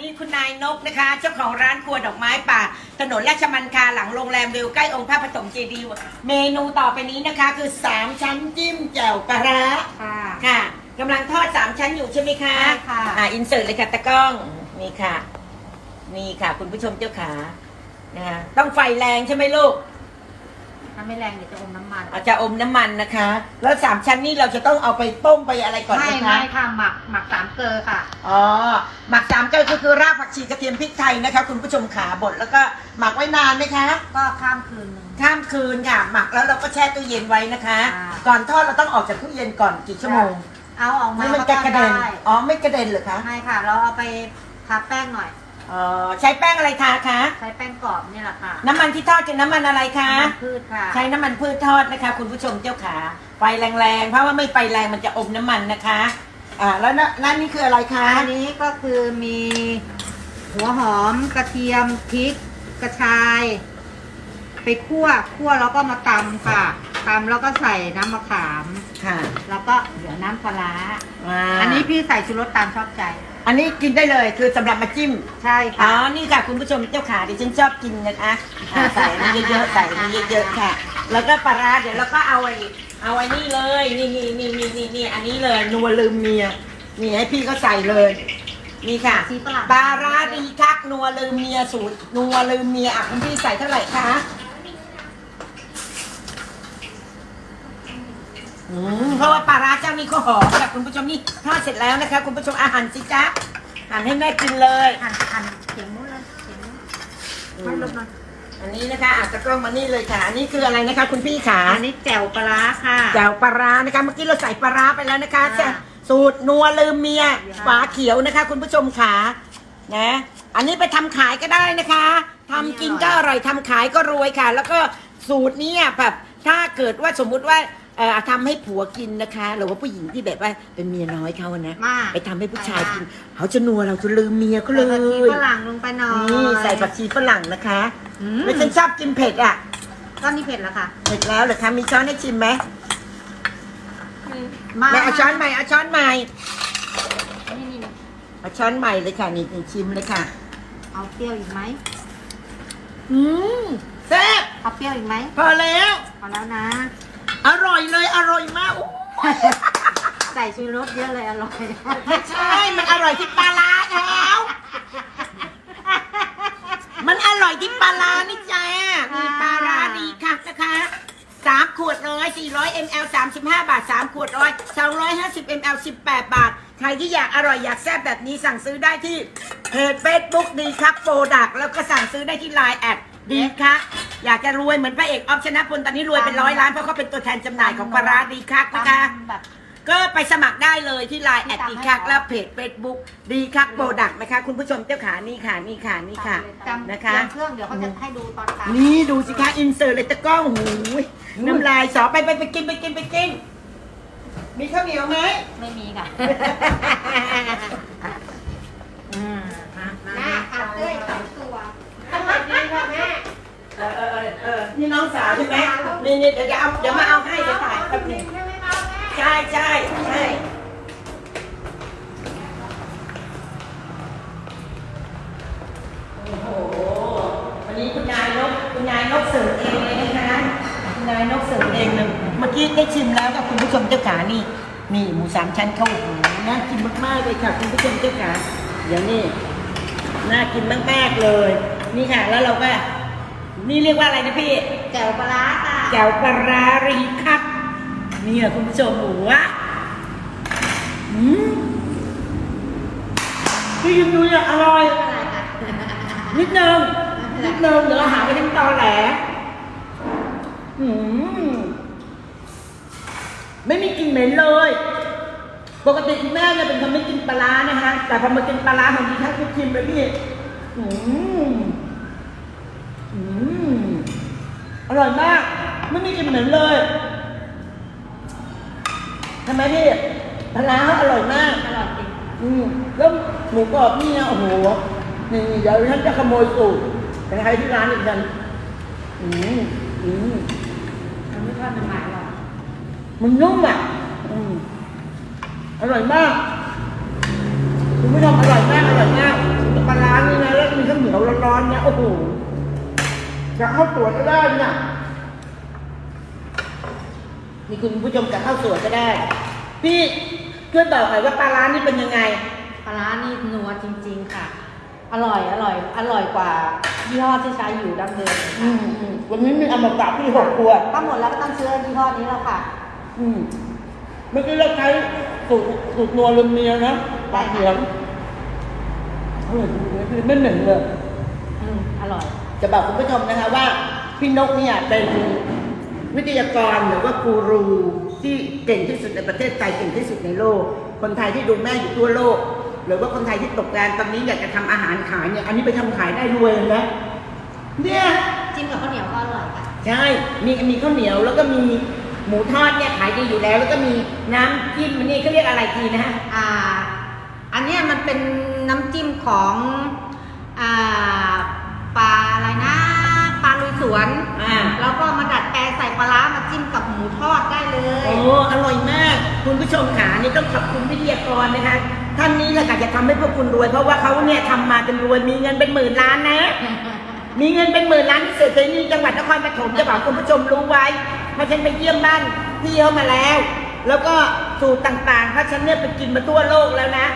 นี่คุณนายนกนะคะ เจ้าของร้านครัวดอกไม้ป่า ถนนราชมันคาหลังโรงแรมวิวใกล้องค์พระปฐมเจดีย์เมนูต่อไปนี้นะคะ คือ 3 ชั้นจิ้มแจ่วปลาร้าค่ะค่ะกำลังทอด 3 ชั้นอยู่ใช่ไหมคะใช่ค่ะอ่าอินเสิร์ตเลยค่ะตะกล้องนี่ค่ะ นี่ค่ะ คุณผู้ชมเจ้าขานะคะต้องไฟแรงใช่ไหมลูก ถ้าไม่แรงเดี๋ยวจะอมน้ำมัน อาจจะอมน้ำมันนะคะ แล้วสามชั้นนี่เราจะต้องเอาไปต้มไปอะไรก่อนไหมไม่คะ ไม่ค่ะหมักหมักสามเกลือค่ะ อ๋อ หมักสามเกลือก็คือรากผักชีกระเทียมพริกไทยนะคะ คุณผู้ชมขาบดแล้วก็หมักไว้นานไหมคะ ก็ข้ามคืนหนึ่ง ข้ามคืนค่ะ หมักแล้วเราก็แช่ตู้เย็นไว้นะคะค่ะก่อนทอดเราต้องออกจากตู้เย็นก่อนกี่ชั่วโมงเอาออกมาไม่มันจะกระเด็น ได้อ๋อ ไม่กระเด็นเหรอคะ ไม่ค่ะ เราเอาไปทาแป้งหน่อย อ๋อใช้แป้งอะไรทาคะ ใช้แป้งกรอบนี่แหละค่ะน้ำมันที่ทอดคือน้ำมันอะไรคะ น้ำมันพืชค่ะ ใช้น้ำมันพืชทอดนะคะ คุณผู้ชมเจ้าขาไฟแรงๆ เพราะว่าไม่ไฟแรงมันจะอมน้ำมันนะคะ อ่าแล้วนะนั่นนี่คืออะไรคะ อันนี้ก็คือมีหัวหอมกระเทียมพริกกระชาย ไปคั่วคั่วแล้วก็มาตำค่ะตำแล้วก็ใส่น้ำมะขาม ค่ะแล้วก็เดี๋ยวน้ำปลาร้าอ่าอันนี้พี่ใส่ชูรสตามชอบใจ อันนี้กินได้เลยคือสำหรับมาจิ้ม ใช่อ๋อ ค่ะ นี่ค่ะคุณผู้ชมเจ้าขาดิฉันชอบกินนะคะอ่าใส่อันนี้เยอะๆใส่อันนี้เยอะๆค่ะ แล้วก็ปลาร้าเดี๋ยวเราก็เอาไอ้เอาไอ้นี่เลย นี่นี่นี่นี่นี่นี่อันนี้เลยนัวลืมเมียนี่ให้พี่ก็ใส่เลย นี่ค่ะสีฝรั่งปลาร้าดีคักนัวลืมเมียสูตรนัวลืมเมียอะคุณพี่ใส่เท่าไหร่คะอืมเพราะว่าปลาร้าเจ้า นี้ก็หอมค่ะคุณผู้ชมนี่ทอดเสร็จแล้วนะคะ คุณผู้ชมอาหารสิจ๊ะหั่นให้แม่กินเลย หั่นหั่นเขียงนู้นเลยเขียงนู้นไม่ลบมาอันนี้นะคะอาจจะกล้องมานี่เลยค่ะ อันนี้คืออะไรนะคะ คุณพี่ขาอันนี้แจ่วปลาร้าค่ะ แจ่วปลาร้านะคะเมื่อกี้เราใส่ปลาร้าไปแล้วนะคะค่ะ สูตรนัวลืมเมียค่ะฝาเขียวนะคะ คุณผู้ชมขานะอันนี้ไปทำขายก็ได้นะคะทำกินก็อร่อยทำขายก็รวยค่ะ แล้วก็สูตรเนี้แบบถ้าเกิดว่าสมมุติว่า เอ่อทำให้ผัวกินนะคะหรือว่าผู้หญิงที่แบบว่าเป็นเมียน้อยเขานะ มากไปทำให้ผู้ชายกินเขาจะนัวเราจะลืมเมียเขาเลใส่ยกะทิฝรั่งลงไปหน่อยนี่ใส่ผักชีฝรั่งนะคะอืมแล้วฉันชอบกินเผ็ดอะก็นี่เผ็ดแล้วค่ะเผ็ดแล้วเหรอคะมีช้อนให้ชิมไหมมาแม่เอาช้อนใหม่เอาช้อนใหม่นี่นี่เอาช้อนใหม่เลยค่ะนี่นี่ชิมเลยค่ะ เอาเปรี้ยวอีกไหมอืมแซ่บเอาเปรี้ยวอีกไหมพอแล้วพอแล้วนะ อร่อยเลยอร่อยมากอู้ใส่ชูรสเยอะเลยอร่อยไม่ใช่ มันอร่อยที่ปลาร้าแล้วมันอร่อยที่ปลาร้านี่จ้ามีปลาร้าดีค่ะนะคะสามขวดร้อยสี่ร้อยมลสามสิบห้าบาทสามขวดร้อยสองร้อยห้าสิบมลสิบแปดบาท ใครที่อยากอร่อยอยากแซ่บแบบนี้สั่งซื้อได้ที่เพจเฟซบุ๊กดีครับโปรดักแล้วก็สั่งซื้อได้ที่ไลน์แอดดีค่ะ อยากจะรวยเหมือนพระเอกออฟชนะพลตอนนี้รวยเป็นร้อยล้านเพราะเขาเป็นตัวแทนจำหน่ายของปลาร้าดีคักนะคะ แบบ ก็ไปสมัครได้เลยที่ไลน์แอดดีคักและเพจเฟซบุ๊กดีคักโปรดักนะคะ คุณผู้ชมเจ้าขานี่ค่ะนี่ค่ะนี่ค่ะจำนะคะเตรียมเครื่องเดี๋ยวเขาจะให้ดูตอนตามนี่ดูสิคะอินเสิร์ตเลยตะกล้องหูยน้ำลายสอไปไปไปกินไปกินไปกิน มีข้าวเหนียวไหมไม่มีค่ะ อืมแม่ผัดด้วยสองตัว เออ เออเออเออนี่น้องสาวใช่ไหมนี่นี่เดี๋ยวจะเอาเดี๋ยวมาเอาให้เดี๋ยวถ่ายแป๊บหนึงใช่ใช่ใช่โอ้โหวันนี้คุณยายนกคุณยายนกเสิร์ฟเองเลยนะคะคุณยายนกเสิร์ฟเองเลยเมื่อกี้ได้ชิมแล้วกับคุณผู้ชมเจ้าขานี่นี่หมูสามชั้นเข้าโอ้โหน่ากินมากๆเลยค่ะคุณผู้ชมเจ้าขาเดี๋ยวนี่น่ากินมากๆเลย นี่ค่ะ แล้วเราก็ นี่เรียกว่าอะไรนะพี่ แจ่วปลาร้าค่ะแจ่วปลาร้ารีคับเนี่ยคุณผู้ชมโอ้โหวะอืมพี่ยิมดูเนี่ยอร่อย อะไรค่ะนิดนึงนิดนึงเดี๋ยวเราหาไปทั้งตอแหลอืมไม่มีกลิ่นเหม็นเลย ปกติคุณแม่เนี่ยเป็นคนไม่กินปลาร้านะคะ แต่พอมากินปลาร้าของดีทักทุกชิมเลยพี่อืมอืม อร่อยมาก ไม่มีกลิ่นเหม็นเลยทำไมพี่ปลาร้าเขาอร่อยมาก อร่อยจริงอืมแล้วหมูกรอบนี่นะโอ้โห นี่เดี๋ยวฉันจะขโมยสูตรไปให้ที่ร้านอีกกันอืมอืมมันไม่ทอดมันใหม่หรอกมันนุ่มอะอืมอร่อยมากคุณผู้ชมอร่อยมากอร่อยมากปลาโอ้โห จะเข้าสวนก็ได้เนี่ยนี่คุณผู้ชมจะเข้าสวนก็ได้ พี่ช่วยบอกหน่อยว่าปลาร้านี่เป็นยังไง ปลาร้านี่นัวจริง ๆ ค่ะ อร่อยอร่อย อร่อยกว่ายี่ห้อที่ใช้อยู่ดั้งเดิมอืมอืมวันนี้มีอมตะพี่หกขวดถ้าหมดแล้วก็ต้องซื้อยี่ห้อนี้แล้วค่ะ อืมเมื่อกี้เราใช้สูตรสูตรนัวลมเมียนะปลาเขียงเออไม่เหม็นเลย อืมอร่อย จะบอกคุณผู้ชมนะคะว่าพี่นกเนี่ยเป็นวิทยากรหรือว่ากูรูที่เก่งที่สุดในประเทศไทยเก่งที่สุดในโลก คนไทยที่ดูแม่อยู่ทั่วโลก หรือว่าคนไทยที่ตกงานตอนนี้อยากจะทำอาหารขายเนี่ยอันนี้ไปทำขายได้รวยเลยนะเนี่ยจิ้มกับข้าวเหนียวก็อร่อยค่ะใช่มีมีข้าวเหนียวแล้วก็มีหมูทอดเนี่ยขายดีอยู่แล้ว แล้วก็มีน้ำจิ้มมันนี่เขาเรียกอะไรทีนะฮะอ่า อันนี้มันเป็นน้ำจิ้มของอ่า อะไรนะปลาลุยสวนอ่า แล้วก็มาดัดแปลงใส่ปลาร้ามาจิ้มกับหมูทอดได้เลย โอ้อร่อยมาก คุณผู้ชมขานี่ต้องขอบคุณวิทยากรนะคะ ท่านนี้แหละค่ะจะทำให้พวกคุณรวย เพราะว่าเขาเนี่ยทำมาเป็นรวย มีเงินเป็นหมื่นล้านนะ มีเงินเป็นหมื่นล้านที่เศรษฐีจังหวัดนครปฐมจะบอกคุณผู้ชมรู้ไว้เพราะฉันไปเยี่ยมบ้านพี่เขามาแล้ว แล้วก็สูตรต่างๆเพราะฉันเนี่ยไปกินมาทั่วโลกแล้วนะ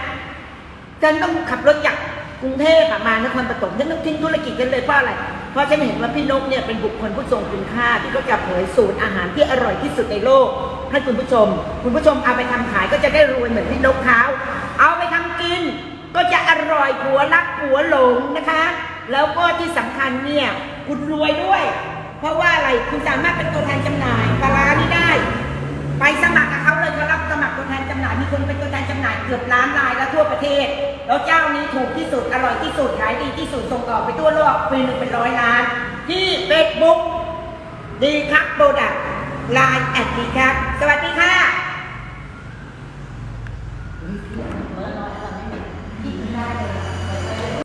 ฉันต้องขับรถจาก กรุงเทพอะมานครปฐมฉันต้องทิ้งธุรกิจกันเลยเพราะอะไร เพราะฉันเห็นว่าพี่นกเนี่ยเป็นบุคคลผู้ทรงคุณค่าที่เขาจะเผยสูตรอาหารที่อร่อยที่สุดในโลก ให้คุณผู้ชม คุณผู้ชมเอาไปทำขายก็จะได้รวยเหมือนพี่นกเขาเอาไปทำกิน ก็จะอร่อยผัวรักผัวหลงนะคะ แล้วก็ที่สำคัญเนี่ยคุณรวยด้วย เพราะว่าอะไรคุณสามารถเป็นตัวแทนจำหน่ายปลาร้านี่ได้ ไปสมัครกับเขาเลยเขารับสมัครตัวแทนจำหน่ายมีคนเป็นตัวแทนจำหน่ายเกือบล้านรายแล้วทั่วประเทศ แล้วเจ้านี้ถูกที่สุดอร่อยที่สุดขายดีที่สุดส่งออไปทั่วโลกปีหนึ่งเป็นร้อยล้าน ที่เฟซบุ๊กดีครับโปรดักต์ไลน์แอดดีครับ สวัสดีค่ะ